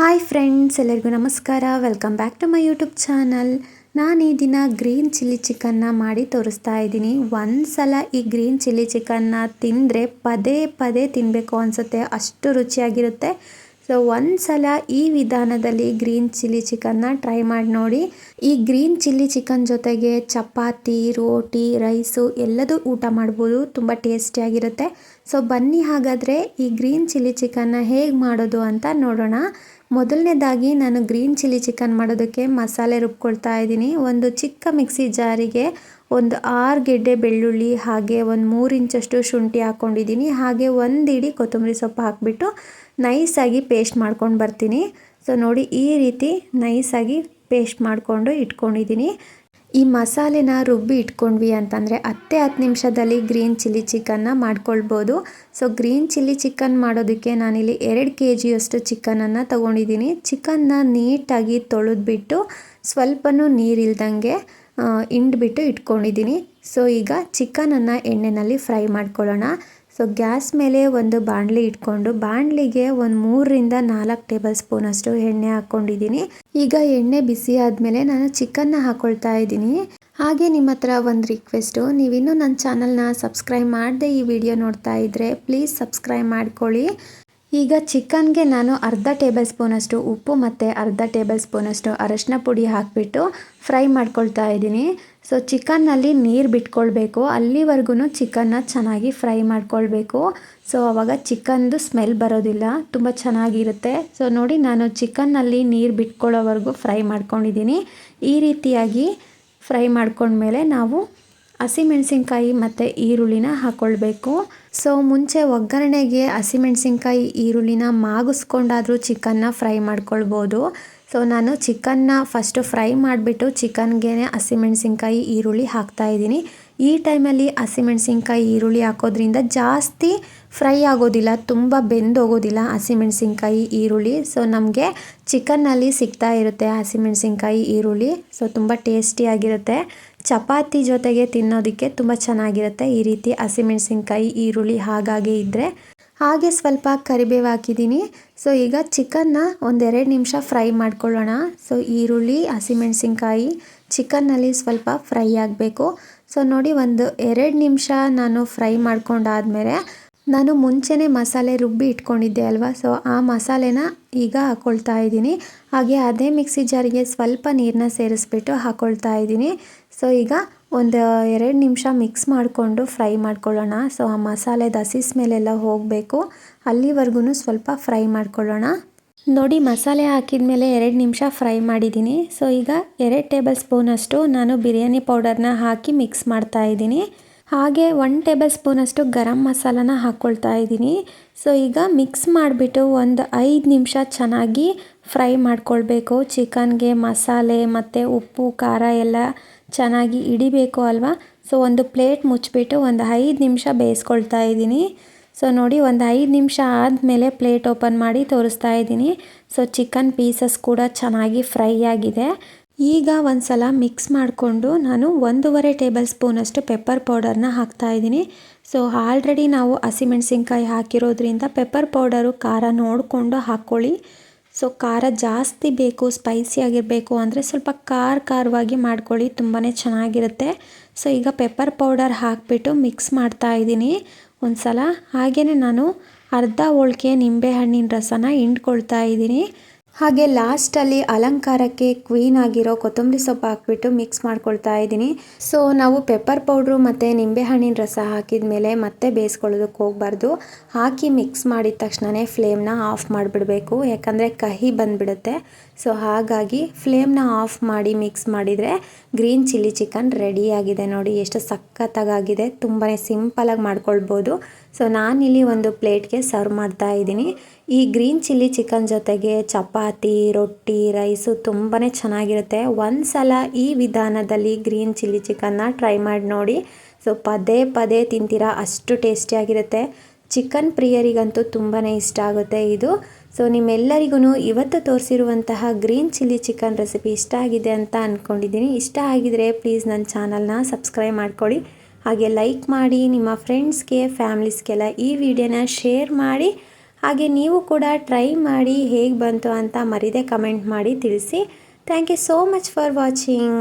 Hi friends, ಎಲ್ಲರಿಗೂ ನಮಸ್ಕಾರ. Welcome back to my YouTube channel. ನಾನು ಈ ದಿನ ಗ್ರೀನ್ ಚಿಲ್ಲಿ ಚಿಕನ್ನ ಮಾಡಿ ತೋರಿಸ್ತಾ ಇದ್ದೀನಿ. ಒಂದು ಸಲ ಈ ಗ್ರೀನ್ ಚಿಲ್ಲಿ ಚಿಕನ್ನ ತಿಂದರೆ ಪದೇ ಪದೇ ತಿನ್ನಬೇಕು ಅನಿಸುತ್ತೆ. ಅಷ್ಟು ರುಚಿಯಾಗಿರುತ್ತೆ. ಸೊ ಒಂದ್ಸಲ ಈ ವಿಧಾನದಲ್ಲಿ ಗ್ರೀನ್ ಚಿಲ್ಲಿ ಚಿಕನ್ನ ಟ್ರೈ ಮಾಡಿ ನೋಡಿ. ಈ ಗ್ರೀನ್ ಚಿಲ್ಲಿ ಚಿಕನ್ ಜೊತೆಗೆ ಚಪಾತಿ, ರೋಟಿ ರೈಸು ಎಲ್ಲದೂ ಊಟ ಮಾಡ್ಬೋದು. ತುಂಬ ಟೇಸ್ಟಿಯಾಗಿರುತ್ತೆ ಸೊ ಬನ್ನಿ ಹಾಗಾದರೆ ಈ ಗ್ರೀನ್ ಚಿಲ್ಲಿ ಚಿಕನ್ನ ಹೇಗೆ ಮಾಡೋದು ಅಂತ ನೋಡೋಣ. ಮೊದಲನೇದಾಗಿ ನಾನು ಗ್ರೀನ್ ಚಿಲ್ಲಿ ಚಿಕನ್ ಮಾಡೋದಕ್ಕೆ ಮಸಾಲೆ ರುಬ್ಕೊಳ್ತಾ ಇದ್ದೀನಿ. ಒಂದು ಚಿಕ್ಕ ಮಿಕ್ಸಿ ಜಾರಿಗೆ ಒಂದು ಆರು ಗೆಡ್ಡೆ ಬೆಳ್ಳುಳ್ಳಿ, ಹಾಗೆ ಒಂದು ಮೂರು ಇಂಚಷ್ಟು ಶುಂಠಿ ಹಾಕ್ಕೊಂಡಿದ್ದೀನಿ. ಹಾಗೆ ಒಂದು ಇಡೀ ಕೊತ್ತಂಬರಿ ಸೊಪ್ಪು ಹಾಕಿಬಿಟ್ಟು ನೈಸಾಗಿ ಪೇಸ್ಟ್ ಮಾಡ್ಕೊಂಡು ಬರ್ತೀನಿ. ಸೊ ನೋಡಿ ಈ ರೀತಿ ನೈಸಾಗಿ ಪೇಸ್ಟ್ ಮಾಡಿಕೊಂಡು ಇಟ್ಕೊಂಡಿದ್ದೀನಿ. ಈ ಮಸಾಲೆನ ರುಬ್ಬಿ ಇಟ್ಕೊಂಡ್ವಿ ಅಂತಂದರೆ ಹತ್ತೇ ಹತ್ತು ನಿಮಿಷದಲ್ಲಿ ಗ್ರೀನ್ ಚಿಲ್ಲಿ ಚಿಕನ್ನ ಮಾಡ್ಕೊಳ್ಬೋದು. ಸೊ ಗ್ರೀನ್ ಚಿಲ್ಲಿ ಚಿಕನ್ ಮಾಡೋದಕ್ಕೆ ನಾನಿಲ್ಲಿ ಎರಡು ಕೆ ಜಿಯಷ್ಟು ಚಿಕನನ್ನು ತೊಗೊಂಡಿದ್ದೀನಿ. ಚಿಕನ್ನ ನೀಟಾಗಿ ತೊಳೆದ್ಬಿಟ್ಟು ಸ್ವಲ್ಪನೂ ನೀರಿಲ್ದಂಗೆ ಹಿಂಡ್ಬಿಟ್ಟು ಇಟ್ಕೊಂಡಿದ್ದೀನಿ. ಸೊ ಈಗ ಚಿಕನನ್ನು ಎಣ್ಣೆಯಲ್ಲಿ ಫ್ರೈ ಮಾಡ್ಕೊಳ್ಳೋಣ. ಸೊ ಗ್ಯಾಸ್ ಮೇಲೆ ಒಂದು ಬಾಣಲಿ ಇಟ್ಕೊಂಡು ಬಾಣಲಿಗೆ ಒಂದು ಮೂರರಿಂದ ನಾಲ್ಕು ಟೇಬಲ್ ಸ್ಪೂನ್ ಅಷ್ಟು ಎಣ್ಣೆ ಹಾಕ್ಕೊಂಡಿದ್ದೀನಿ. ಈಗ ಎಣ್ಣೆ ಬಿಸಿ ಆದಮೇಲೆ ನಾನು ಚಿಕನ್ನ ಹಾಕ್ಕೊಳ್ತಾ ಇದ್ದೀನಿ. ಹಾಗೆ ನಿಮ್ಮ ಹತ್ರ ಒಂದು ರಿಕ್ವೆಸ್ಟು ನೀವಿನ್ನೂ ನನ್ನ ಚಾನಲ್ನ ಸಬ್ಸ್ಕ್ರೈಬ್ ಮಾಡದೆ ಈ ವಿಡಿಯೋ ನೋಡ್ತಾ ಇದ್ದರೆ ಪ್ಲೀಸ್ ಸಬ್ಸ್ಕ್ರೈಬ್ ಮಾಡ್ಕೊಳ್ಳಿ. ಈಗ ಚಿಕನ್ಗೆ ನಾನು ಅರ್ಧ ಟೇಬಲ್ ಸ್ಪೂನಷ್ಟು ಉಪ್ಪು ಮತ್ತು ಅರ್ಧ ಟೇಬಲ್ ಸ್ಪೂನಷ್ಟು ಅರಶಿನ ಪುಡಿ ಹಾಕಿಬಿಟ್ಟು ಫ್ರೈ ಮಾಡ್ಕೊಳ್ತಾ ಇದ್ದೀನಿ. ಸೊ, ಚಿಕನ್ನಲ್ಲಿ ನೀರು ಬಿಟ್ಕೊಳ್ಬೇಕು. ಅಲ್ಲಿವರೆಗೂ ಚಿಕನ್ನ ಚೆನ್ನಾಗಿ ಫ್ರೈ ಮಾಡ್ಕೊಳ್ಬೇಕು. ಸೊ ಆವಾಗ ಚಿಕನ್ದು ಸ್ಮೆಲ್ ಬರೋದಿಲ್ಲ. ತುಂಬ ಚೆನ್ನಾಗಿರುತ್ತೆ. ಸೊ, ನೋಡಿ, ನಾನು ಚಿಕನ್ನಲ್ಲಿ ನೀರು ಬಿಟ್ಕೊಳ್ಳೋವರೆಗೂ ಫ್ರೈ ಮಾಡ್ಕೊಂಡಿದ್ದೀನಿ. ಈ ರೀತಿಯಾಗಿ ಫ್ರೈ ಮಾಡ್ಕೊಂಡ್ಮೇಲೆ ನಾವು ಹಸಿಮೆಣಸಿನ್ಕಾಯಿ ಮತ್ತು ಈರುಳ್ಳಿನ ಹಾಕ್ಕೊಳ್ಬೇಕು ಸೊ ಮುಂಚೆ ಒಗ್ಗರಣೆಗೆ ಹಸಿಮೆಣಸಿನ್ಕಾಯಿ, ಈರುಳ್ಳಿನ ಮಾಗಿಸ್ಕೊಂಡಾದರೂ ಚಿಕನ್ನ ಫ್ರೈ ಮಾಡ್ಕೊಳ್ಬೋದು. ಸೊ ನಾನು ಚಿಕನ್ನ ಫಸ್ಟು ಫ್ರೈ ಮಾಡಿಬಿಟ್ಟು ಚಿಕನ್ಗೆ ಹಸಿಮೆಣಸಿನ್ಕಾಯಿ, ಈರುಳ್ಳಿ ಹಾಕ್ತಾಯಿದ್ದೀನಿ ಈ ಟೈಮಲ್ಲಿ ಹಸಿಮೆಣಸಿನ್ಕಾಯಿ ಈರುಳ್ಳಿ ಹಾಕೋದ್ರಿಂದ ಜಾಸ್ತಿ ಫ್ರೈ ಆಗೋದಿಲ್ಲ, ತುಂಬ ಬೆಂದೋಗೋದಿಲ್ಲ ಹಸಿಮೆಣಸಿನ್ಕಾಯಿ ಈರುಳ್ಳಿ. ಸೊ ನಮಗೆ ಚಿಕನ್ನಲ್ಲಿ ಸಿಗ್ತಾ ಇರುತ್ತೆ ಹಸಿಮೆಣಸಿನ್ಕಾಯಿ ಈರುಳ್ಳಿ. ಸೊ ತುಂಬ ಟೇಸ್ಟಿಯಾಗಿರುತ್ತೆ ಚಪಾತಿ ಜೊತೆಗೆ ತಿನ್ನೋದಕ್ಕೆ ತುಂಬ ಚೆನ್ನಾಗಿರುತ್ತೆ ಈ ರೀತಿ ಹಸಿಮೆಣಸಿನ್ಕಾಯಿ ಈರುಳ್ಳಿ ಹಾಗಾಗಿ ಇದ್ದರೆ ಹಾಗೆ ಸ್ವಲ್ಪ ಕರಿಬೇವು ಹಾಕಿದ್ದೀನಿ. ಸೊ ಈಗ ಚಿಕನ್ನ ಒಂದೆರಡು ನಿಮಿಷ ಫ್ರೈ ಮಾಡ್ಕೊಳ್ಳೋಣ. ಸೊ ಈರುಳ್ಳಿ ಹಸಿಮೆಣಸಿನ್ಕಾಯಿ ಚಿಕನ್ನಲ್ಲಿ ಸ್ವಲ್ಪ ಫ್ರೈ ಆಗಬೇಕು. ಸೊ ನೋಡಿ ಒಂದು ಎರಡು ನಿಮಿಷ ನಾನು ಫ್ರೈ ಮಾಡ್ಕೊಂಡಾದಮೇಲೆ ನಾನು ಮುಂಚೆನೇ ಮಸಾಲೆ ರುಬ್ಬಿ ಇಟ್ಕೊಂಡಿದ್ದೆ ಅಲ್ವಾ? ಸೊ ಆ ಮಸಾಲೆನ ಈಗ ಹಾಕ್ಕೊಳ್ತಾ ಇದ್ದೀನಿ. ಹಾಗೆ ಅದೇ ಮಿಕ್ಸಿ ಜಾರಿಗೆ ಸ್ವಲ್ಪ ನೀರನ್ನ ಸೇರಿಸ್ಬಿಟ್ಟು ಹಾಕ್ಕೊಳ್ತಾ ಇದ್ದೀನಿ. ಸೊ ಈಗ ಒಂದು ಎರಡು ನಿಮಿಷ ಮಿಕ್ಸ್ ಮಾಡಿಕೊಂಡು ಫ್ರೈ ಮಾಡ್ಕೊಳ್ಳೋಣ. ಸೊ ಆ ಮಸಾಲೆ ದಸಿಸ್ ಮೇಲೆಲ್ಲ ಹೋಗಬೇಕು. ಅಲ್ಲಿವರೆಗೂ ಸ್ವಲ್ಪ ಫ್ರೈ ಮಾಡ್ಕೊಳ್ಳೋಣ. ನೋಡಿ, ಮಸಾಲೆ ಹಾಕಿದ ಮೇಲೆ ಎರಡು ನಿಮಿಷ ಫ್ರೈ ಮಾಡಿದ್ದೀನಿ. ಸೊ, ಈಗ ಎರಡು ಟೇಬಲ್ ಸ್ಪೂನಷ್ಟು ನಾನು ಬಿರಿಯಾನಿ ಪೌಡರ್ನ ಹಾಕಿ ಮಿಕ್ಸ್ ಮಾಡ್ತಾ ಇದ್ದೀನಿ. ಹಾಗೆ ಒನ್ ಟೇಬಲ್ ಸ್ಪೂನಷ್ಟು ಗರಂ ಮಸಾಲನ ಹಾಕ್ಕೊಳ್ತಾ ಇದ್ದೀನಿ. ಸೊ, ಈಗ ಮಿಕ್ಸ್ ಮಾಡಿಬಿಟ್ಟು ಒಂದು ಐದು ನಿಮಿಷ ಚೆನ್ನಾಗಿ ಫ್ರೈ ಮಾಡ್ಕೊಳ್ಬೇಕು. ಚಿಕನ್ಗೆ ಮಸಾಲೆ ಮತ್ತು ಉಪ್ಪು, ಖಾರ ಎಲ್ಲ ಚೆನ್ನಾಗಿ ಹಿಡಿಬೇಕು ಅಲ್ವಾ? ಸೊ, ಒಂದು ಪ್ಲೇಟ್ ಮುಚ್ಚಿಬಿಟ್ಟು ಒಂದು ಐದು ನಿಮಿಷ ಬೇಯಿಸ್ಕೊಳ್ತಾ ಇದ್ದೀನಿ. ಸೊ ನೋಡಿ, ಒಂದು ಐದು ನಿಮಿಷ ಆದಮೇಲೆ ಪ್ಲೇಟ್ ಓಪನ್ ಮಾಡಿ ತೋರಿಸ್ತಾ ಇದ್ದೀನಿ. ಸೊ ಚಿಕನ್ ಪೀಸಸ್ ಕೂಡ ಚೆನ್ನಾಗಿ ಫ್ರೈ ಆಗಿದೆ. ಈಗ ಒಂದು ಸಲ ಮಿಕ್ಸ್ ಮಾಡಿಕೊಂಡು ನಾನು ಒಂದೂವರೆ ಟೇಬಲ್ ಸ್ಪೂನಷ್ಟು ಪೆಪ್ಪರ್ ಪೌಡರ್ನ ಹಾಕ್ತಾಯಿದ್ದೀನಿ ಸೊ ಆಲ್ರೆಡಿ ನಾವು ಹಸಿಮೆಣಸಿನ್ಕಾಯಿ ಹಾಕಿರೋದ್ರಿಂದ ಪೆಪ್ಪರ್ ಪೌಡರು ಖಾರ ನೋಡಿಕೊಂಡು ಹಾಕ್ಕೊಳ್ಳಿ ಸೊ ಖಾರ ಜಾಸ್ತಿ ಬೇಕು ಸ್ಪೈಸಿ ಆಗಿರಬೇಕು ಅಂದರೆ ಸ್ವಲ್ಪ ಖಾರ ಖಾರವಾಗಿ ಮಾಡ್ಕೊಳ್ಳಿ ತುಂಬಾ ಚೆನ್ನಾಗಿರುತ್ತೆ. ಸೊ ಈಗ ಪೆಪ್ಪರ್ ಪೌಡರ್ ಹಾಕಿಬಿಟ್ಟು ಮಿಕ್ಸ್ ಮಾಡ್ತಾ ಇದ್ದೀನಿ. ಒಂದು ಸಲ ಹಾಗೆಯೇ ನಾನು ಅರ್ಧ ಹೋಳ್ಕೆ ನಿಂಬೆಹಣ್ಣಿನ ರಸನ ಹಿಂಡ್ಕೊಳ್ತಾ ಇದ್ದೀನಿ. ಹಾಗೆ ಲಾಸ್ಟಲ್ಲಿ ಅಲಂಕಾರಕ್ಕೆ ಕ್ವೀನ್ ಆಗಿರೋ ಕೊತ್ತಂಬರಿ ಸೊಪ್ಪು ಹಾಕ್ಬಿಟ್ಟು ಮಿಕ್ಸ್ ಮಾಡ್ಕೊಳ್ತಾ ಇದ್ದೀನಿ. ಸೊ ನಾವು ಪೆಪ್ಪರ್ ಪೌಡ್ರು ಮತ್ತು ನಿಂಬೆಹಣ್ಣಿನ ರಸ ಹಾಕಿದ ಮೇಲೆ ಮತ್ತೆ ಬೇಯಿಸ್ಕೊಳ್ಳೋದಕ್ಕೆ ಹೋಗ್ಬಾರ್ದು. ಹಾಕಿ ಮಿಕ್ಸ್ ಮಾಡಿದ ತಕ್ಷಣವೇ ಫ್ಲೇಮ್ನ ಆಫ್ ಮಾಡಿಬಿಡಬೇಕು. ಯಾಕಂದರೆ ಕಹಿ ಬಂದುಬಿಡುತ್ತೆ. ಸೊ ಹಾಗಾಗಿ ಫ್ಲೇಮ್ನ ಆಫ್ ಮಾಡಿ ಮಿಕ್ಸ್ ಮಾಡಿದರೆ ಗ್ರೀನ್ ಚಿಲ್ಲಿ ಚಿಕನ್ ರೆಡಿಯಾಗಿದೆ ನೋಡಿ. ಎಷ್ಟು ಸಖತ್ತಾಗಿದೆ ತುಂಬಾ ಸಿಂಪಲಾಗಿ ಮಾಡ್ಕೊಳ್ಬೋದು. ಸೊ ನಾನಿಲ್ಲಿ ಒಂದು ಪ್ಲೇಟ್ಗೆ ಸರ್ವ್ ಮಾಡ್ತಾ ಇದ್ದೀನಿ. ಈ ಗ್ರೀನ್ ಚಿಲ್ಲಿ ಚಿಕನ್ ಜೊತೆಗೆ ಚಪಾತಿ, ರೊಟ್ಟಿ ರೈಸು ತುಂಬಾ ಚೆನ್ನಾಗಿರುತ್ತೆ. ಒಂದು ಸಲ ಈ ವಿಧಾನದಲ್ಲಿ ಗ್ರೀನ್ ಚಿಲ್ಲಿ ಚಿಕನ್ನ ಟ್ರೈ ಮಾಡಿ ನೋಡಿ. ಸೊ ಪದೇ ಪದೇ ತಿಂತೀರಾ. ಅಷ್ಟು ಟೇಸ್ಟಿಯಾಗಿರುತ್ತೆ ಚಿಕನ್ ಪ್ರಿಯರಿಗಂತೂ ತುಂಬಾ ಇಷ್ಟ ಆಗುತ್ತೆ ಇದು. ಸೊ ನಿಮ್ಮೆಲ್ಲರಿಗೂ ಇವತ್ತು ತೋರಿಸಿರುವಂತಹ ಗ್ರೀನ್ ಚಿಲ್ಲಿ ಚಿಕನ್ ರೆಸಿಪಿ ಇಷ್ಟ ಆಗಿದೆ ಅಂತ ಅಂದ್ಕೊಂಡಿದ್ದೀನಿ ಇಷ್ಟ ಆಗಿದರೆ ಪ್ಲೀಸ್ ನನ್ನ ಚಾನಲ್ನ ಸಬ್ಸ್ಕ್ರೈಬ್ ಮಾಡ್ಕೊಳ್ಳಿ ಹಾಗೆ ಲೈಕ್ ಮಾಡಿ, ನಿಮ್ಮ ಫ್ರೆಂಡ್ಸ್ಗೆ ಫ್ಯಾಮ್ಲೀಸ್ಗೆಲ್ಲ ಈ ವಿಡಿಯೋನ ಶೇರ್ ಮಾಡಿ. ಹಾಗೆ ನೀವು ಕೂಡ ಟ್ರೈ ಮಾಡಿ ಹೇಗೆ ಬಂತು ಅಂತ ಮರಿದೇ ಕಮೆಂಟ್ ಮಾಡಿ ತಿಳಿಸಿ. Thank you so much for watching